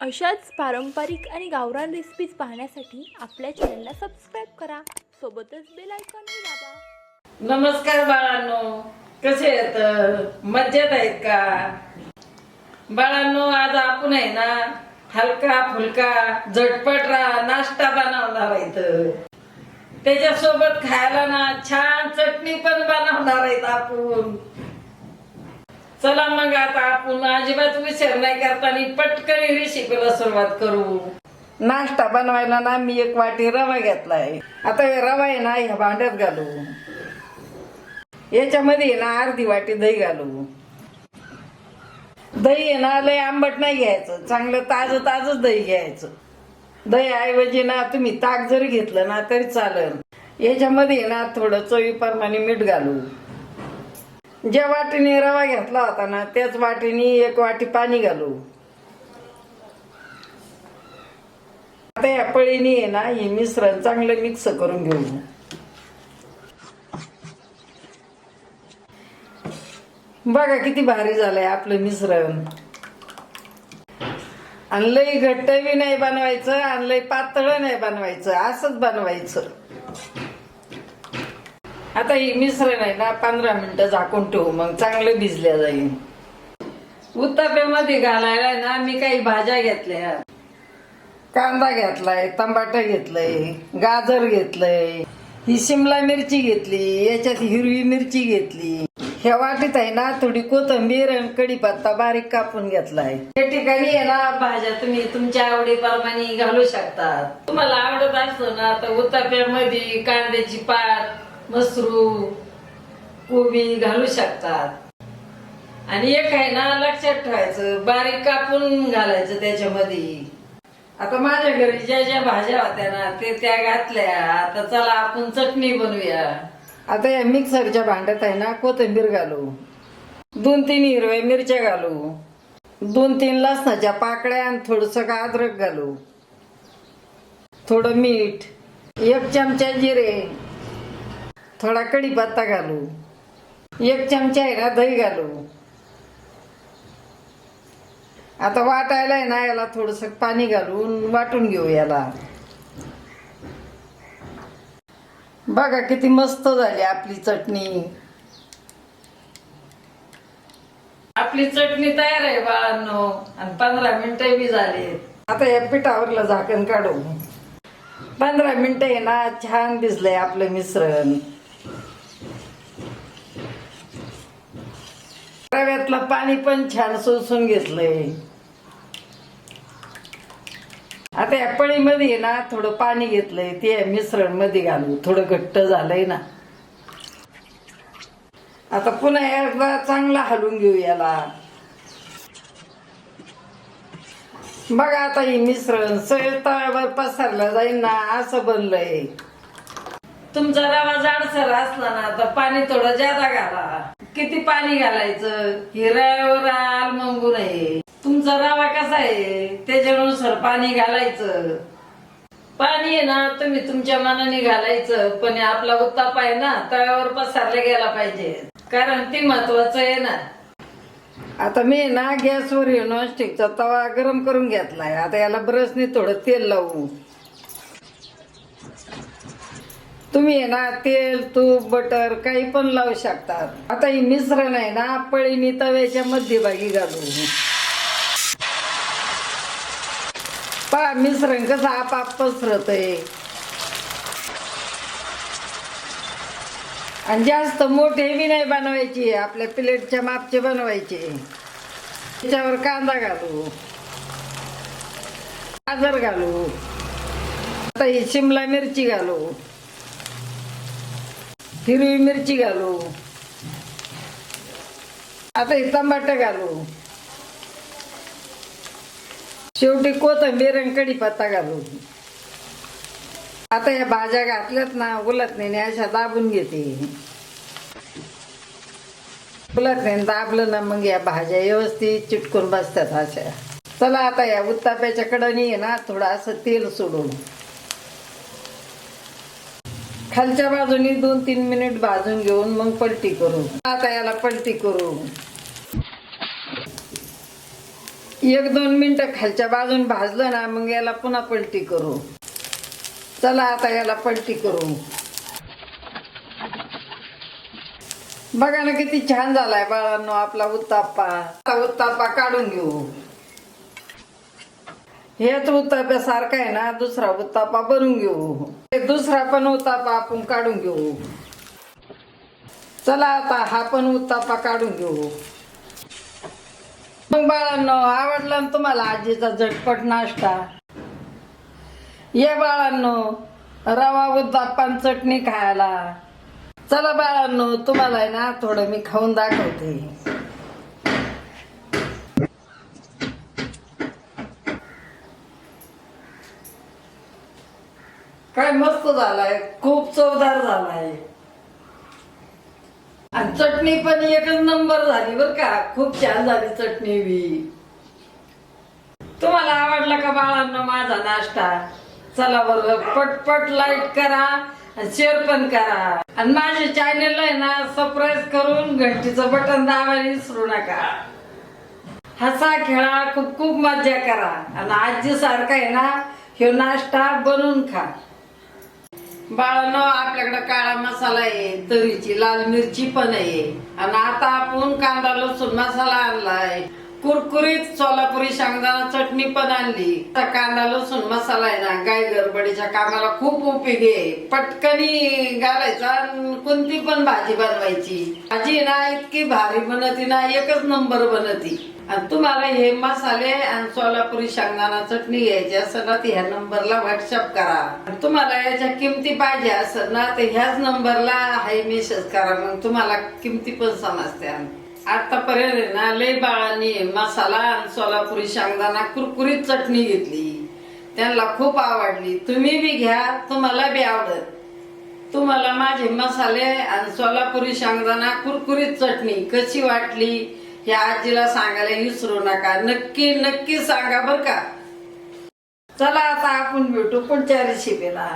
अशाच पारंपरिक आणि गावरान रेसिपीज पाहण्यासाठी आपल्या चॅनलला सबस्क्राईब करा. सोबतच बेल आयकॉनही दाबा. नमस्कार बाळांनो. कसे आहेत? मज्जेत आहेत का? बाळांनो आज आपण आहे ना हलका फुलका झटपट रा नाश्ता बनवणार आहेत. त्याच्यासोबत खायला ना छान चटणी पण बनवणार आहेत आपण. चला मग आता आपण अजिबात विचार नाही करताना पटकन रेसिपीला सुरुवात करू. नाश्ता बनवायला ना मी एक वाटी रवा घेतलाय. आता हे रवा आहे ना ह्या भांड्यात घालू. याच्यामध्ये आहे ना अर्धी वाटी दही घालू. दही आहे ना लय आंबट नाही घ्यायचं. चांगलं ताजं ताजच दही घ्यायचं. दही ऐवजी ना तुम्ही ताक जरी घेतलं ना तरी चालेल. याच्यामध्ये ना थोडं चवीप्रमाणे मीठ घालू. ज्या वाटीने रवा घेतला होता ना त्याच वाटीने एक वाटी पाणी घालू. आता या पळीने आहे ना हे मिश्रण चांगलं मिक्स करून घेऊ. बघा किती भारी झालंय आपलं मिश्रण. आणि लई घट्ट बी नाही बनवायचं आणि लई पातळ नाही बनवायचं असंच बनवायचं. आता ही मिश्रण आहे ना पंधरा मिनिटं झाकून ठेवू मग चांगलं भिजल्या जाईल. उत्ताप्यामध्ये घालायला ना मी काही भाज्या घेतल्या. कांदा घेतलाय टमाटा घेतलंय गाजर घेतलंय ही शिमला मिरची घेतली याच्यात हिरवी मिरची घेतली. ह्या वाटीत आहे ना थोडी कोथंबीर आणि कढीपत्ता बारीक कापून घेतलाय. त्या ठिकाणी आहे ना भाज्या तुम्ही तुमच्या आवडीप्रमाणे घालू शकता. तुम्हाला आवडत असतो ना तर उत्ताप्यामध्ये कांद्याची पात मसरू कोबी घालू शकतात. आणि एक आहे ना लक्षात ठेवायचं बारीक कापून घालायचं त्याच्यामध्ये. आता माझ्या घरी ज्या ज्या भाज्या होत्या ना ते त्या घातल्या. आता चला आपण चटणी बनवूया. आता या मिक्सरच्या भांड्यात आहे ना कोथिंबीर घालू. दोन तीन हिरव्या मिरच्या घालू. दोन तीन लसणाच्या पाकळ्या आणि थोडस अद्रक घालू. थोडं मीठ. एक चमचा जिरे. थोडा कढीपत्ता घालू. एक चमचा आहे ना दही घालू. आता वाटायला आहे ना याला थोडस पाणी घालून वाटून घेऊ याला. बघा किती मस्त झाली आपली चटणी. आपली चटणी तयार आहे बाळांनो आणि पंधरा मिनिटं बी झाले. आता या पिठावरलं झाकण काढू. पंधरा मिनिटं आहे ना छान भिजलंय आपलं मिश्रण. रव्यातलं पाणी पण छान सोसून घेतलंय. आता या पळीमध्ये ना थोडं पाणी घेतलंय ते मिश्रणमध्ये घालू. थोडं घट्ट झालंय ना. आता पुन्हा एकदा चांगला हलवून घेऊ याला. बघा आता हे मिश्रण सगळं तव्यावर पसरलं जाईल ना असं बनलंय. तुमचा रवा जाडसर असला ना तर पाणी थोडं जादा घाला. किती पाणी घालायचं? हिरावर आल मंगू नये तुमचा रवा कसा आहे? त्याच्यानुसार पाणी घालायचं. पाणी आहे ना तुम्ही तुमच्या मनाने घालायचं पण आपला उत्ताप आहे ना तव्यावर पसरला गेला पाहिजे. कारण ते महत्वाचं आहे ना. आता मी ना गॅसवर नॉनस्टिकचा तवा गरम करून घेतलाय. आता याला ब्रशने थोडं तेल लावू. तुम्ही आहे ना तेल तूप बटर काही पण लावू शकतात. आता ही मिश्रण आहे ना पळीनी तव्याच्या मध्यभागी घालू पहा मिश्रण कसं आपाप पसरत आहे आणि जास्त मोठे बी नाही बनवायची आपल्या प्लेटच्या मापचे बनवायचे. त्याच्यावर कांदा घालू. गाजर घालू. आता ही शिमला मिरची घालू. हिरवी मिरची घालू. आता हे टमाटर घालू. शेवटी कोथंबीर आणि कढीपत्ता घालू. आता या भाज्या घातल्यात ना उलत नाही अशा दाबून घेते. उलत नाही दाबलं ना मग या भाज्या व्यवस्थित चिटकून बसतात अशा. चला आता या उत्ताप्याच्या कडनी ना थोडं असं तेल सोडून. खालच्या बाजूनी दोन तीन मिनिट भाजून घेऊन मग पलटी करू. आता याला पलटी करू. एक दोन मिनिटं खालच्या बाजून भाजलं ना मग याला पुन्हा पलटी करू. चला आता याला पलटी करू. बघा ना किती छान झालाय बाळांनो आपला उत्ताप्पा. उत्ताप्पा काढून घेऊ. हेच उत्ताप्यासारखा आहे ना दुसरा उत्तापा बनवून घेऊ. दुसरा पण उत्तापा आपण काढून घेऊ. चला आता हा पण उत्तापा काढून घेऊ. मग बाळांनो आवडला ना तुम्हाला आजीचा झटपट नाश्ता? ये बाळांनो रवा उत्ताप्पा आणि चटणी खायला. चला बाळांनो तुम्हाला आहे ना थोडं मी खाऊन दाखवते. काय मस्त झालाय. खूप चवदार झालाय. आणि चटणी पण एकच नंबर झाली बर का. खूप छान झाली चटणी बी. तुम्हाला आवडला का बाळांना माझा नाश्ता? चला बरं पटपट लाईक करा आणि शेअर पण करा. आणि माझ्या चॅनेलला आहे ना सबस्क्राईब करून घंटीचं बटन दाबायला विसरू नका. हसा खेळा खूप खूप मज्जा करा. आणि आजी सारखा आहे ना ह्यो नाश्ता बनवून खा. बाळांनो आपल्याकडे काळा मसाला आहे तरीची लाल मिरची पण आहे. आणि आता आपण कांदा लसूण मसाला आणलाय. कुरकुरीत सोलापुरी शेंगदाणा चटणी पण आणली. कांदा लसूण मसाला आहे ना गाय गडबडीच्या कामाला खूप उपयोगी आहे. पटकनी घालायचा आणि कोणती पण भाजी बनवायची. भाजी ना इतकी भारी बनती ना एकच नंबर बनती. आणि तुम्हाला हे मसाले आणि सोलापुरी शेंगदाणा चटणी घ्यायची असेल ना तर ह्या नंबरला व्हॉट्सअप करा. आणि तुम्हाला याच्या किमती पाहिजे असेल ना तर ह्याच नंबरला हाय मेसेज करा. मग तुम्हाला किमती पण समजत्या आतापर्यंत आहे ना लय बाळांनी मसाला आणि सोलापुरी शेंगदाणा कुरकुरीत चटणी घेतली. त्यांना खूप आवडली. तुम्ही बी घ्या तुम्हाला बी आवडत तुम्हाला माझे मसाले आणि सोलापुरी शेंगदाणा कुरकुरीत चटणी कशी वाटली? या आजीला सांगायला विसरू नका. नक्की नक्की सांगा बर का. चला आता आपण भेटू पुढच्या रेसिपीला